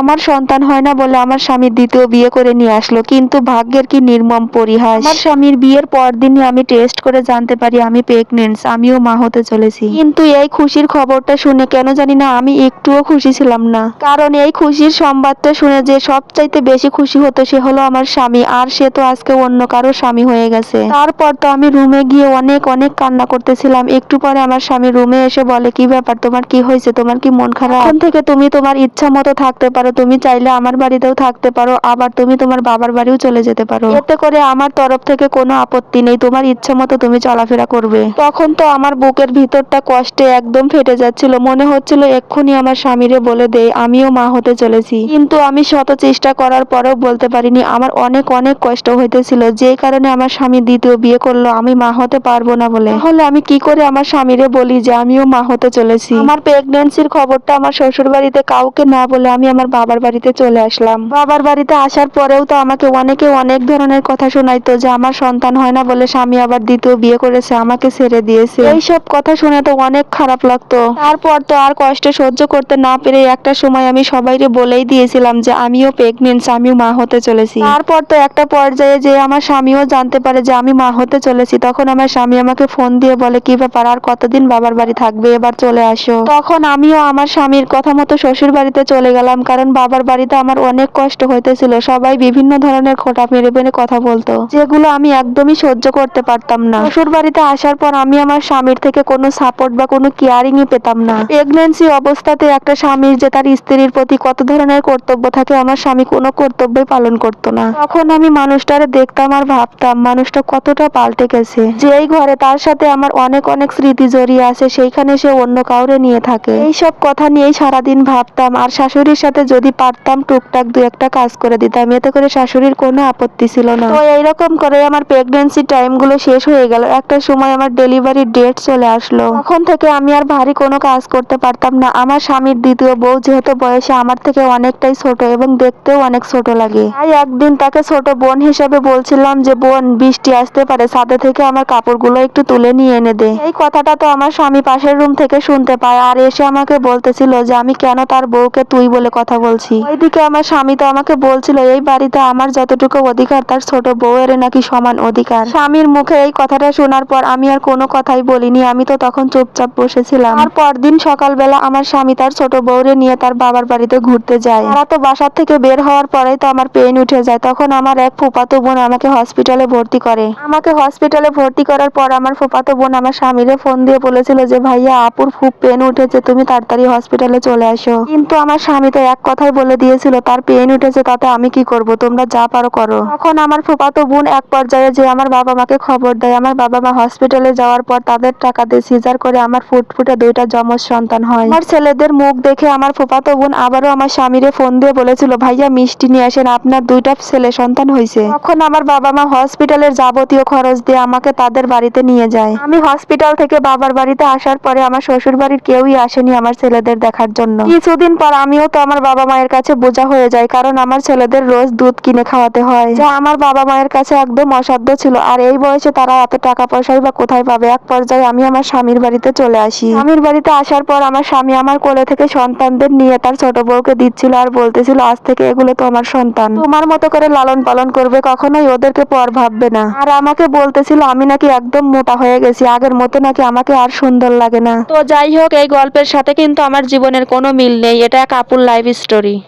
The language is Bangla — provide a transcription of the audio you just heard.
আমার সন্তান হয় না বলে আমার স্বামী দ্বিতীয় বিয়ে করে নিয়ে আসলো কিন্তু ভাগ্যের কি নির্মম পরিহাস। আমার স্বামীর বিয়ের পর দিনই আমি টেস্ট করে জানতে পারি আমি প্রেগনেন্ট আমিও মা হতে চলেছি। কিন্তু এই খুশির খবরটা শুনে কেন জানি না আমি একটুও খুশি ছিলাম না। কারণ এই খুশির সংবাদটা শুনে যে সবচাইতে বেশি খুশি হতো সে হলো আমার স্বামী আর সে তো আজকে অন্য কারও স্বামী হয়ে গেছে। তারপর তো আমি রুমে গিয়ে অনেক অনেক কান্না করতেছিলাম। একটু পরে আমার স্বামী রুমে এসে বলে কি ব্যাপার? তোমার কি হয়েছে? তোমার কি মন খারাপ? এখন থেকে তুমি তোমার ইচ্ছা মতো থাকতে পারো। তুমি চাইলে আমার বাড়িতেও থাকতে পারো, আবার তুমি তোমার বাবার বাড়িও চলে যেতে পারো। এতে করে আমার তরফ থেকে কোনো আপত্তি নেই, তোমার ইচ্ছা মতো তুমি চলাফেরা করবে। তখন তো আমার বুকের ভিতরটা কষ্টে একদম ফেটে যাচ্ছিল। মনে হচ্ছিল এক্ষুনি আমার স্বামীরে বলে দেই, আমিও মা হতে চলেছি। কিন্তু আমি শত চেষ্টা করার পরেও বলতে পারিনি, আমার অনেক অনেক কষ্ট হইতেছিল। যে কারণে আমার স্বামী দ্বিতীয় বিয়ে করল, আমি মা হতে পারব না বলে। তাহলে আমি কি করে আমার স্বামীরে বলি যে, আমিও মা হতে চলেছি? আমার প্রেগনেন্সির খবরটা আমার শ্বশুর বাড়িতে কাউকে না বলে আমি আমার বাবার বাড়িতে চলে আসলাম। বাবার বাড়িতে আসার পরেও তো আমাকে অনেকে অনেক ধরনের কথা শোনাইতো যে আমার সন্তান হয় না বলে স্বামী আবার দ্বিতীয় বিয়ে করেছে, আমাকে ছেড়ে দিয়েছে। এইসব কথা শুনে তো অনেক খারাপ লাগতো। তারপর তো আর কষ্ট সহ্য করতে না পেরে একটা সময় আমি সবাইকে বলেই দিয়েছিলাম যে আমিও প্রেগনেন্ট আমিও মা হতে চলেছি। তারপর তো একটা পর্যায়ে যে আমার স্বামীও জানতে পারে যে আমি মা হতে চলেছি, তখন আমার স্বামী আমাকে ফোন দিয়ে বলে, কি ব্যাপার, আর কতদিন বাবার বাড়ি থাকবে? এবার চলে আসো। তখন আমিও আমার স্বামীর কথা মতো শ্বশুর বাড়িতে চলে গেলাম কারণ বাবার বাড়িতে আমার অনেক কষ্ট হইতেছিল। সবাই বিভিন্ন ধরনের খোটা মেরে মেরে কথা বলতো। যেগুলো আমি একদমই সহ্য করতে পারতাম না। শ্বশুর বাড়িতে আসার পর আমি আমার স্বামীর থেকে কোনো সাপোর্ট বা কোনো কেয়ারিংই পেতাম না। প্রেগনেন্সি অবস্থাতে একটা স্বামীর যে তার স্ত্রীর প্রতি কত ধরনের কর্তব্য থাকে, আমার স্বামী কোনো কর্তব্যই পালন করতো না। তখন আমি মানুষটারে দেখতাম আর ভাবতাম, মানুষটা কতটা পাল্টে গেছে। যে এই ঘরে তার সাথে আমার অনেক অনেক স্মৃতি জড়িয়ে আছে, সেইখানে সে অন্য কাউরে নিয়ে থাকে। এইসব কথা নিয়েই সারাদিন ভাবতাম, আর শাশুড়ির সাথে যদি পারতাম, টুকটাক দু একটা কাজ করে দিতাম। এতে করে শাশুড়ির কোনো আপত্তি ছিল না। তো এইরকম করে আমার প্রেগনেন্সি টাইমগুলো শেষ হয়ে গেল। একটা সময় আমার ডেলিভারির ডেট চলে আসলো। তখন থেকে আমি আর ভারী কোনো কাজ করতে পারতাম না। আমার স্বামীর দ্বিতীয় বউ যেহেতু বয়সে, আমার থেকে অনেকটাই ছোট এবং দেখতেও অনেক ছোট লাগে। তাই একদিন তাকে ছোট বোন হিসেবে বলছিলাম যে, বোন, বৃষ্টি আসতে পারে। ছাদে থেকে আমার কাপড়গুলো একটু তুলে নিয়ে এনে দে। এই কথাটা তো আমার স্বামী পাশের রুম থেকে শুনতে পায়। আর এসে আমাকে বলতেছিল যে, আমি কেন তার বউকে তুই বলে কথা বলছি। ওইদিকে আমার স্বামী তো আমাকে বলছিল, এই বাড়িতে আমার যতটুকু অধিকার, তার ছোট বউয়ের নাকি সমান অধিকার? স্বামীর মুখে এই কথাটা শোনার পর আমি আর কোনো কথাই বলিনি, আমি তো তখন চুপচাপ বসেছিলাম। আর পরদিন সকালবেলা আমার স্বামী তার ছোট বউরে নিয়ে তার বাবার বাড়িতে ঘুরতে যায়। তারা তো বাসার থেকে বের হওয়ার পরেই তো আমার পেন উঠে যায়, তখন আমার এক ফুপাতো বোন আমাকে হসপিটালে ভর্তি করে। আমাকে হসপিটালে ভর্তি করার পর আমার ফুপাতো বোন আমার স্বামীরে ফোন দিয়ে বলেছিল যে, ভাইয়া, আপুর খুব পেন উঠেছে, তুমি তাড়াতাড়ি হসপিটালে চলে আসো। কিন্তু আমার স্বামী তো এক কথাই বলে দিয়েছিল, তার পেন উঠেছে তাতে আমি কি করব? তোমরা যা পারো করো। তখন আমার ফুপাতো বোন এক পর্যায়ে যে আমার বাবা মাকে খবর দেয়, আমার বাবা মা হসপিটালে যাওয়ার পর তাদের টাকা দিয়ে সিজার করে আমার ফুটফুটে দুইটা যমজ সন্তান হয়। আমার ছেলেদের মুখ দেখে আমার ফুপাতো বোন আবারও আমার স্বামীরে ফোন দিয়ে বলেছিল, ভাইয়া, মিষ্টি নিয়ে আসেন, আপনার দুইটা ছেলে সন্তান হয়েছে তখন আমার বাবা মা হসপিটালের যাবতীয় খরচ দিয়ে আমাকে তাদের বাড়িতে নিয়ে যায়। আমি হসপিটাল থেকে বাবার বাড়িতে আসার পরে আমার শ্বশুর বাড়ির কেউই আসেনি আমার ছেলেদের দেখার জন্য। কিছুদিন পর আমিও তো আমার বাবা মায়ের কাছে বোঝা হয়ে যাই কারণ আমার ছেলেদের রোজ দুধ কিনে খাওয়াতে হয়। যা আমার বাবা মায়ের কাছে একদম অসাধ্য ছিল, আর এই বয়সে তারা এত টাকা পয়সাই বা কোথায় পাবে? এক পর্যায়ে আমি আমার স্বামীর বাড়িতে চলে আসি। স্বামীর বাড়িতে আসার পর আমার স্বামী আমার কোলে থেকে সন্তানদের নিয়ে তার ছোট বউকে দিচ্ছিল আর বলতেছিল, আজ থেকে এগুলো তো আমার সন্তান। তোমার মতো করে লালন পালন করবে কখনোই ওদেরকে পর ভাববে না। আর আমাকে বলতেছিল, আমি নাকি একদম মোটা হয়ে গেছি, আগের মতো নাকি আমাকে আর সুন্দর লাগে না। তো যাই হোক, এই গল্পের সাথে কিন্তু আমার জীবনের কোনো মিল নেই, এটা এক আপুর লাইফ story